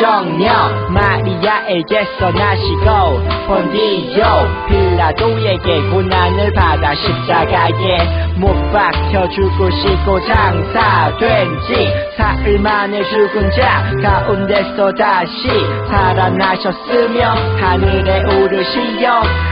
정녀 마리아에게서 나시고 본디오 빌라도에게 고난을 받아 십자가에。 못 박혀 죽으시고 장사된 지 사흘 만에 죽은 자 가운데서 다시 살아나셨으며 하늘에 오르시어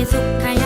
다 내게 속하였나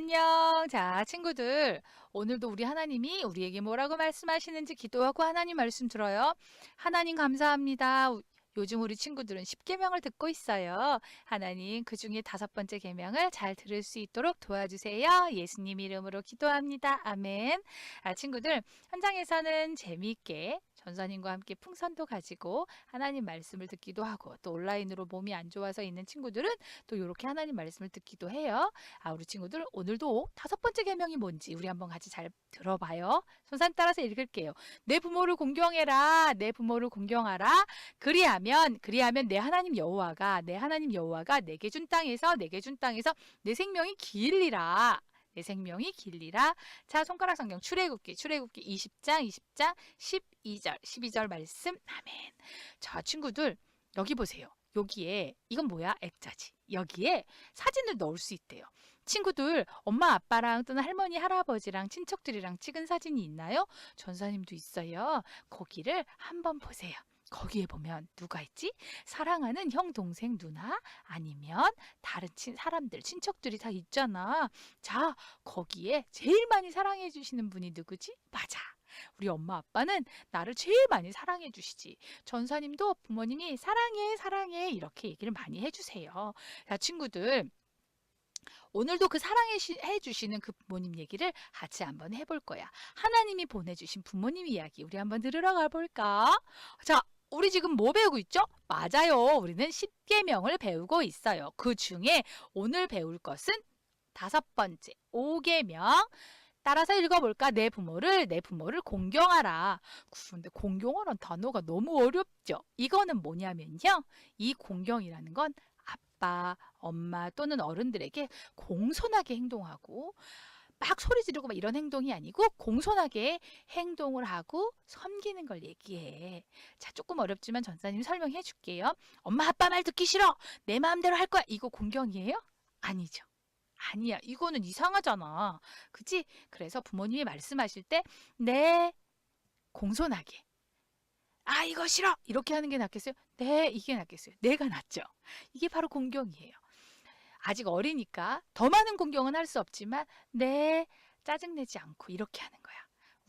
안녕. 자, 친구들. 오늘도 우리 하나님이 우리에게 뭐라고 말씀하시는지 기도하고 하나님 말씀 들어요. 하나님 감사합니다. 우- 요즘 우리 친구들은 10계명을 듣고 있어요. 하나님 그 중에 다섯 번째 계명을 잘 들을 수 있도록 도와주세요. 예수님 이름으로 기도합니다. 아멘. 아, 친구들 현장에서는 재미있게 전사님과 함께 풍선도 가지고 하나님 말씀을 듣기도 하고 또 온라인으로 몸이 안 좋아서 있는 친구들은 또 이렇게 하나님 말씀을 듣기도 해요. 아, 우리 친구들 오늘도 다섯 번째 계명이 뭔지 우리 한번 같이 잘 들어봐요. 손산 따라서 읽을게요. 내 부모를 공경해라. 내 부모를 공경하라. 그리하면 그리하면 내 하나님 여호와가 내 하나님 여호와가 내게 준 땅에서 내게 준 땅에서 내 생명이 길리라. 내 생명이 길리라. 자, 손가락 성경 출애굽기 출애굽기 20장 20장 12절 12절 말씀. 아멘. 자, 친구들 여기 보세요. 여기에 이건 뭐야? 액자지. 여기에 사진을 넣을 수 있대요. 친구들 엄마 아빠랑 또는 할머니 할아버지랑 친척들이랑 찍은 사진이 있나요? 전사님도 있어요. 거기를 한번 보세요. 거기에 보면 누가 있지? 사랑하는 형, 동생, 누나 아니면 다른 친 사람들, 친척들이 다 있잖아. 자, 거기에 제일 많이 사랑해 주시는 분이 누구지? 맞아. 우리 엄마 아빠는 나를 제일 많이 사랑해 주시지. 전사님도 부모님이 사랑해, 사랑해 이렇게 얘기를 많이 해 주세요. 자, 친구들 오늘도 그 사랑해 주시는 그 부모님 얘기를 같이 한번 해볼 거야. 하나님이 보내주신 부모님 이야기 우리 한번 들으러 가볼까? 자, 우리 지금 뭐 배우고 있죠? 맞아요. 우리는 10계명을 배우고 있어요. 그 중에 오늘 배울 것은 다섯 번째 5계명 따라서 읽어볼까? 내 부모를 내 부모를 공경하라. 그런데 공경하라는 단어가 너무 어렵죠. 이거는 뭐냐면요. 이 공경이라는 건 아빠, 엄마 또는 어른들에게 공손하게 행동하고 막 소리 지르고 막 이런 행동이 아니고 공손하게 행동을 하고 섬기는 걸 얘기해. 자, 조금 어렵지만 전사님 설명해 줄게요. 엄마, 아빠 말 듣기 싫어. 내 마음대로 할 거야. 이거 공경이에요? 아니죠. 아니야. 이거는 이상하잖아. 그치? 그래서 부모님이 말씀하실 때, 네, 공손하게. 아, 이거 싫어! 이렇게 하는 게 낫겠어요? 네, 이게 낫겠어요. 내가 낫죠. 이게 바로 공경이에요. 아직 어리니까 더 많은 공경은 할 수 없지만, 네, 짜증내지 않고 이렇게 하는 거야.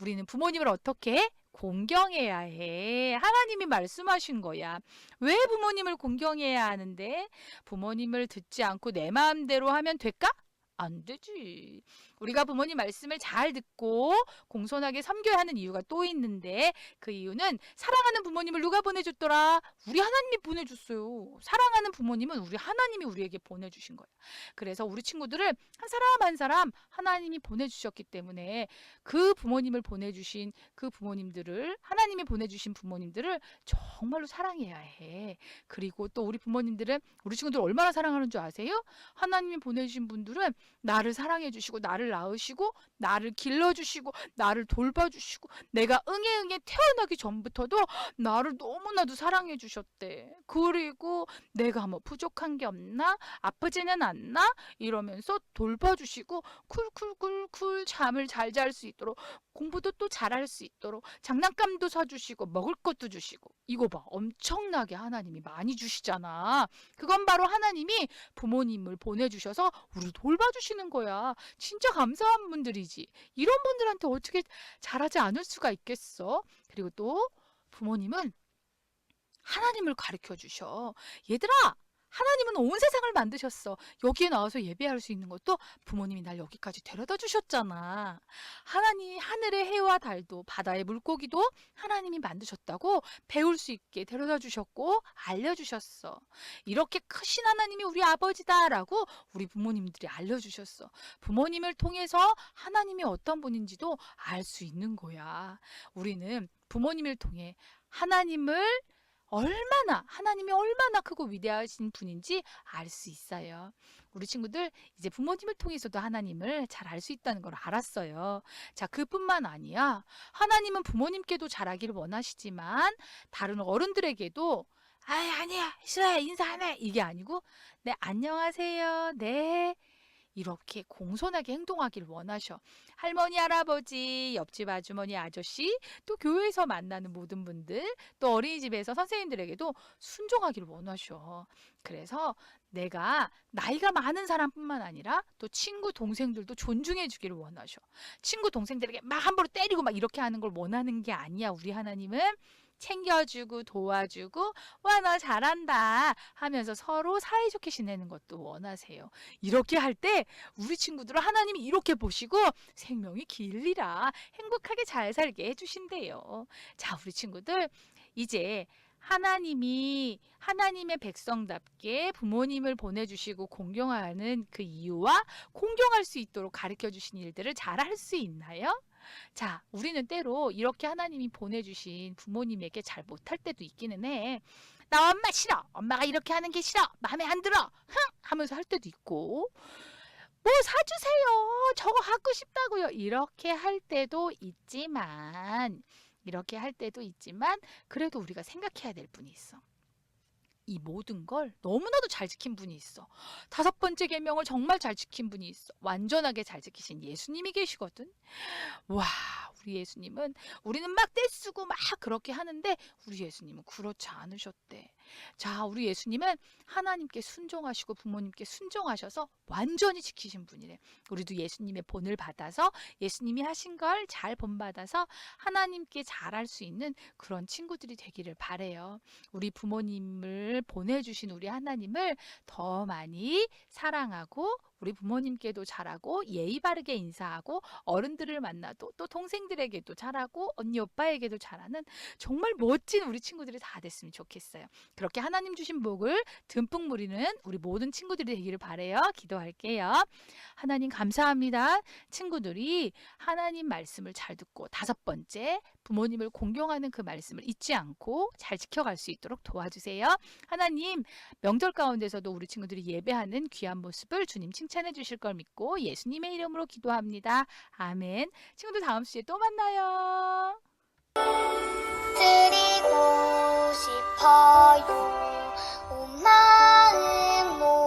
우리는 부모님을 어떻게 해? 공경해야 해. 하나님이 말씀하신 거야. 왜 부모님을 공경해야 하는데? 부모님을 듣지 않고 내 마음대로 하면 될까? 안 되지. 우리가 부모님 말씀을 잘 듣고 공손하게 섬겨야 하는 이유가 또 있는데 그 이유는 사랑하는 부모님을 누가 보내줬더라? 우리 하나님이 보내줬어요. 사랑하는 부모님은 우리 하나님이 우리에게 보내주신 거야. 그래서 우리 친구들을 한 사람 한 사람 하나님이 보내주셨기 때문에 그 부모님을 보내주신 그 부모님들을 하나님이 보내주신 부모님들을 정말로 사랑해야 해. 그리고 또 우리 부모님들은 우리 친구들 얼마나 사랑하는 줄 아세요? 하나님이 보내주신 분들은 나를 사랑해 주시고 나를 낳으시고 나를 길러 주시고 나를 돌봐 주시고 내가 응애 응애 태어나기 전부터도 나를 너무나도 사랑해 주셨대. 그리고 내가 뭐 부족한 게 없나? 아프지는 않나? 이러면서 돌봐 주시고 쿨쿨쿨쿨 잠을 잘 잘 수 있도록 공부도 또 잘할 수 있도록 장난감도 사 주시고 먹을 것도 주시고 이거 봐 엄청나게 하나님이 많이 주시잖아 그건 바로 하나님이 부모님을 보내 주셔서 우리 돌봐 주 시는 거야. 진짜 감사한 분들이지. 이런 분들한테 어떻게 잘하지 않을 수가 있겠어? 그리고 또 부모님은 하나님을 가르쳐 주셔. 얘들아 하나님은 온 세상을 만드셨어. 여기에 나와서 예배할 수 있는 것도 부모님이 날 여기까지 데려다 주셨잖아. 하나님이 하늘의 해와 달도 바다의 물고기도 하나님이 만드셨다고 배울 수 있게 데려다 주셨고 알려 주셨어. 이렇게 크신 하나님이 우리 아버지다라고 우리 부모님들이 알려 주셨어. 부모님을 통해서 하나님이 어떤 분인지도 알 수 있는 거야. 우리는 부모님을 통해 하나님을 얼마나 하나님이 얼마나 크고 위대하신 분인지 알 수 있어요. 우리 친구들 이제 부모님을 통해서도 하나님을 잘 알 수 있다는 걸 알았어요. 자, 그뿐만 아니야. 하나님은 부모님께도 잘하기를 원하시지만 다른 어른들에게도 아, 아니야. 싫어해. 인사 안 해. 이게 아니고 네, 안녕하세요. 네. 이렇게 공손하게 행동하기를 원하셔. 할머니, 할아버지, 옆집 아주머니, 아저씨, 또 교회에서 만나는 모든 분들, 또 어린이집에서 선생님들에게도 순종하기를 원하셔. 그래서 내가 나이가 많은 사람뿐만 아니라 또 친구 동생들도 존중해 주기를 원하셔. 친구 동생들에게 막 함부로 때리고 막 이렇게 하는 걸 원하는 게 아니야. 우리 하나님은 챙겨주고 도와주고 와 너 잘한다 하면서 서로 사이좋게 지내는 것도 원하세요. 이렇게 할 때 우리 친구들을 하나님이 이렇게 보시고 생명이 길리라 행복하게 잘 살게 해주신대요. 자 우리 친구들 이제 하나님이 하나님의 백성답게 부모님을 보내주시고 공경하는 그 이유와 공경할 수 있도록 가르쳐 주신 일들을 잘 할 수 있나요? 자, 우리는 때로 이렇게 하나님이 보내주신 부모님에게 잘 못할 때도 있기는 해. 나 엄마 싫어. 엄마가 이렇게 하는 게 싫어. 마음에 안 들어. 흥! 하면서 할 때도 있고. 뭐 사주세요. 저거 갖고 싶다고요. 이렇게 할 때도 있지만, 이렇게 할 때도 있지만, 그래도 우리가 생각해야 될 분이 있어. 이 모든 걸 너무나도 잘 지킨 분이 있어. 다섯 번째 계명을 정말 잘 지킨 분이 있어. 완전하게 잘 지키신 예수님이 계시거든. 와, 우리 예수님은 우리는 막 떼쓰고 막 그렇게 하는데 우리 예수님은 그렇지 않으셨대. 자, 우리 예수님은 하나님께 순종하시고 부모님께 순종하셔서 완전히 지키신 분이래. 우리도 예수님의 본을 받아서 예수님이 하신 걸 잘 본받아서 하나님께 잘할 수 있는 그런 친구들이 되기를 바래요. 우리 부모님을 보내주신 우리 하나님을 더 많이 사랑하고 우리 부모님께도 잘하고 예의 바르게 인사하고 어른들을 만나도 또 동생들에게도 잘하고 언니 오빠에게도 잘하는 정말 멋진 우리 친구들이 다 됐으면 좋겠어요. 그렇게 하나님 주신 복을 듬뿍 누리는 우리 모든 친구들이 되기를 바래요. 기도할게요. 하나님 감사합니다. 친구들이 하나님 말씀을 잘 듣고 다섯 번째 부모님을 공경하는 그 말씀을 잊지 않고 잘 지켜갈 수 있도록 도와주세요. 하나님 명절 가운데서도 우리 친구들이 예배하는 귀한 모습을 주님 칭찬해 주실 걸 믿고 예수님의 이름으로 기도합니다. 아멘. 친구들 다음 주에 또 만나요. 드리고 싶어요 온 마음 모